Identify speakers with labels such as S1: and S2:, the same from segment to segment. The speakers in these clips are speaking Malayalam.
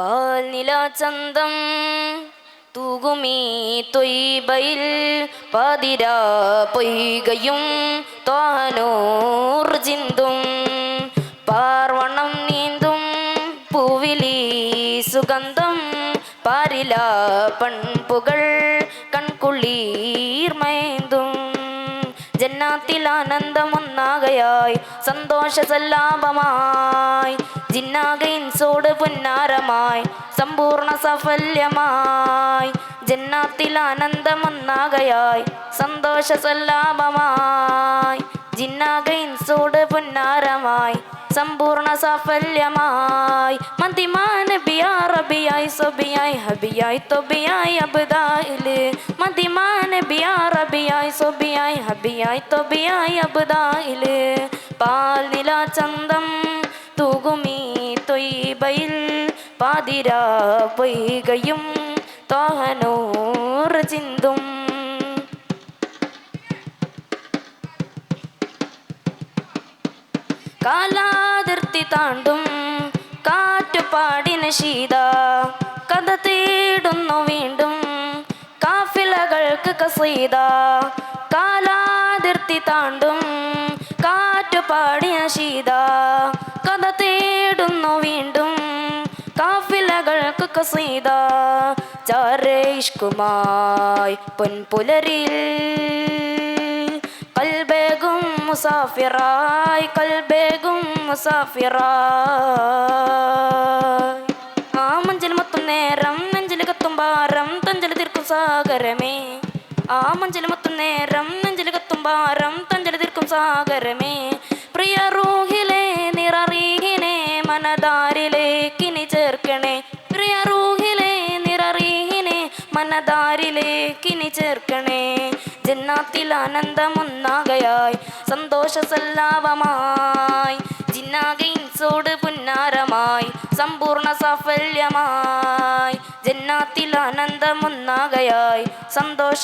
S1: പാൽനില ചന്തം തൂകുമീ തൊയ്ബയിൽ പാതിര പൊയ്കയും തോനൂർ ചിന്തും. പാർവണം നീന്തും പൂവിലി സുഗന്ധം പാരില പൺപുകൾ കൺകുളീർമേന്തും ജന്നാത്തിൽ ആനന്ദമൊന്നാകയായി സന്തോഷ സല്ലാപമായി ജിന്നാകയിൻസോട് പുന്നാരമായി സമ്പൂർണ സഫല്യമായി. ജന്നാത്തിൽ ആനന്ദമൊന്നാകയായി സന്തോഷ സല്ലാപമായി ജിന്നാകയിൻസോട് പുന്നാരമായി സമ്പൂർണ സാഫല്യമായി. മതിമാൻ ബിയാ റബിയായി സൊബിയായി ഹബിയായി തൊബിയായി അബ്ദായിൽ. മതിമാൻ ബിയാ റബിയായി സൊബിയായി ഹബിയായി തൊബിയായി അബ്ദായിൽ. പാൽ ചന്തം തൂകുമീ തൊയ്ബയിൽ. പാതിര പൊയ്കയും തോഹനൂർ ചിന്തും. കാലാതിർത്തി താണ്ടും കാറ്റുപാടിന് ശീത. കഥ തേടുന്നു വീണ്ടും കാഫിലകൾക്ക് കസീത. കാലാതിർത്തി താണ്ടും കാറ്റുപാടിന ശീത. കഥ തേടുന്നു വീണ്ടും കാഫിലകൾക്ക് കസീത. ചാരേഷ്കുമായി പൊൻപുലരിൽ. മുസാഫിറായി കൽബേഗും മുസാഫിറായി. ആ മഞ്ചൽ മൊത്തം നേരം നെഞ്ചിൽ കത്തും ഭാരം തഞ്ചൽ തീർക്കും സാഗരമേ. ആ മഞ്ചൽ മൊത്തം നേരം നെഞ്ചിൽ കത്തും ഭാരം തഞ്ചൽ തീർക്കും സാഗരമേ. പ്രിയ റൂഹിലെ നിററീഹിനെ മനതാരിലേക്കിനി ചേർക്കണേ. പ്രിയ റൂഹിലെ നിററീഹിനെ മനതാരിലേക്കിനി ചേർക്കണേ. ജന്നാത്തിൽ ആനന്ദമൊന്നാകയായി സന്തോഷ ജിന്നാകെ ഇൻസോട് പുന്നാരമായി സമ്പൂർണ സാഫല്യമായി. ജന്നാത്തിൽ ആനന്ദമൊന്നാകയായി സന്തോഷ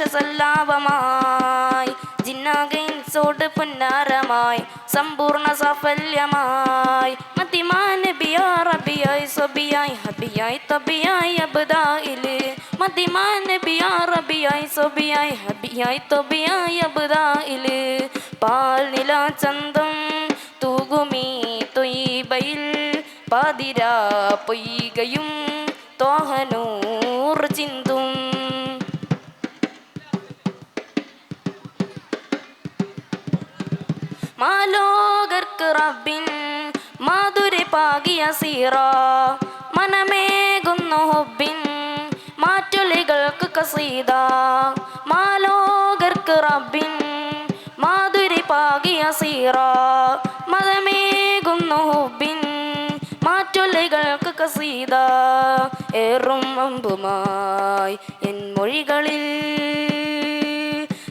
S1: ജിന്നാകെ ഇൻസോട് പുന്നാരമായി സമ്പൂർണ സാഫല്യമായി. മതിമാൻ ബിയാ റബിയായി സൊബിയായി ഹബിയായി തബിയായി അബ്ദായിൽ മതിമാൻ ബിയാറബിയായി റബിയായി സൊബിയായി ഹബിയായി തൊബിയായി അബുദായിൽ. പാൽ നില ചന്തം തൂകുമീ തൊയ്ബയിൽ. പാതിര പൊയ്കയും തോഹനൂർ ചിന്തും. മാലോകർക്ക് റബ്ബിൻ മാധുരി പാകിയ സീറ. മനമേകുന്നു ഹൊബിൻ കസീത മാലോകർക്ക് റബ്ബിൻ മാധുരി പാകിയ സീറ. മതമേകുന്നു ഹുബിൻ മാറ്റൊല്ലുകൾക്ക് കസീത ഏറും അമ്പുമായി എൻ മൊഴികളിൽ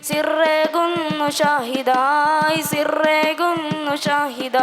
S1: സിറേകുന്നു ഷാഹിദായി സിറേകുന്നു ഷാഹിദ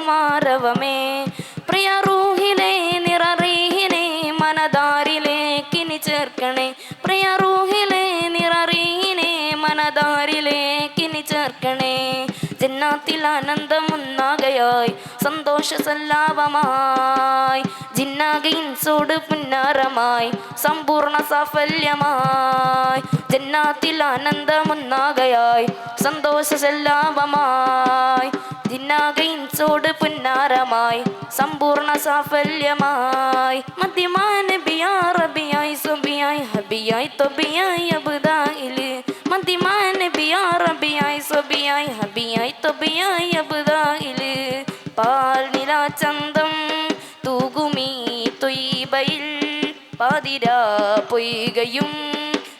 S1: ആരവമേ പ്രിയ റൂഹിലെ നിററീഹിനെ മനതാരിലേക്കിനി ചേർക്കണേ. പ്രിയ റൂഹിലെ നിററീഹിനെ മനതാരിലേക്കിനി ചേർക്കണേ. ജിന്നാത്തിൽ ആനന്ദമുന്നാകയായി സന്തോഷ സല്ലാപമായി ജിന്നാകയിൻസോട് പുന്നാരമായി സമ്പൂർണ സാഫല്യമായി. ജന്നാത്തിൽ ആനന്ദമുന്നാകയായി സന്തോഷ സല്ലാപമായി ജിന്നാകയിൻസോട് പുന്നാരമായി സമ്പൂർണ സാഫല്യമായി. മദ്യമാൻ ബിയാ റബിയായി സുബിയായി ഹബിയായി തൊബിയായി അബുദായിൽ. മദ്യമാൻ ബിയാ റബിയായി സുബിയായി ഹബിയായി തൊബിയായി അബുദായിൽ. പാൽ ചന്തം തൂകുമീ തൊയ്ബയിൽ പാതിരാ പൊയ്കയും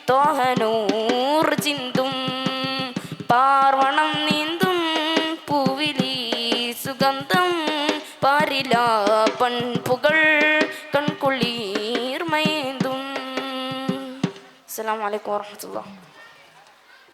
S1: തോഹനൂർ ചിന്തും. പാർവണം സുഗന്ധം പാരില പൺപുകൾ കൺകുളീർമേന്തും അസ്സലാമു അലൈക്കും വറഹ്മത്തുള്ളാഹി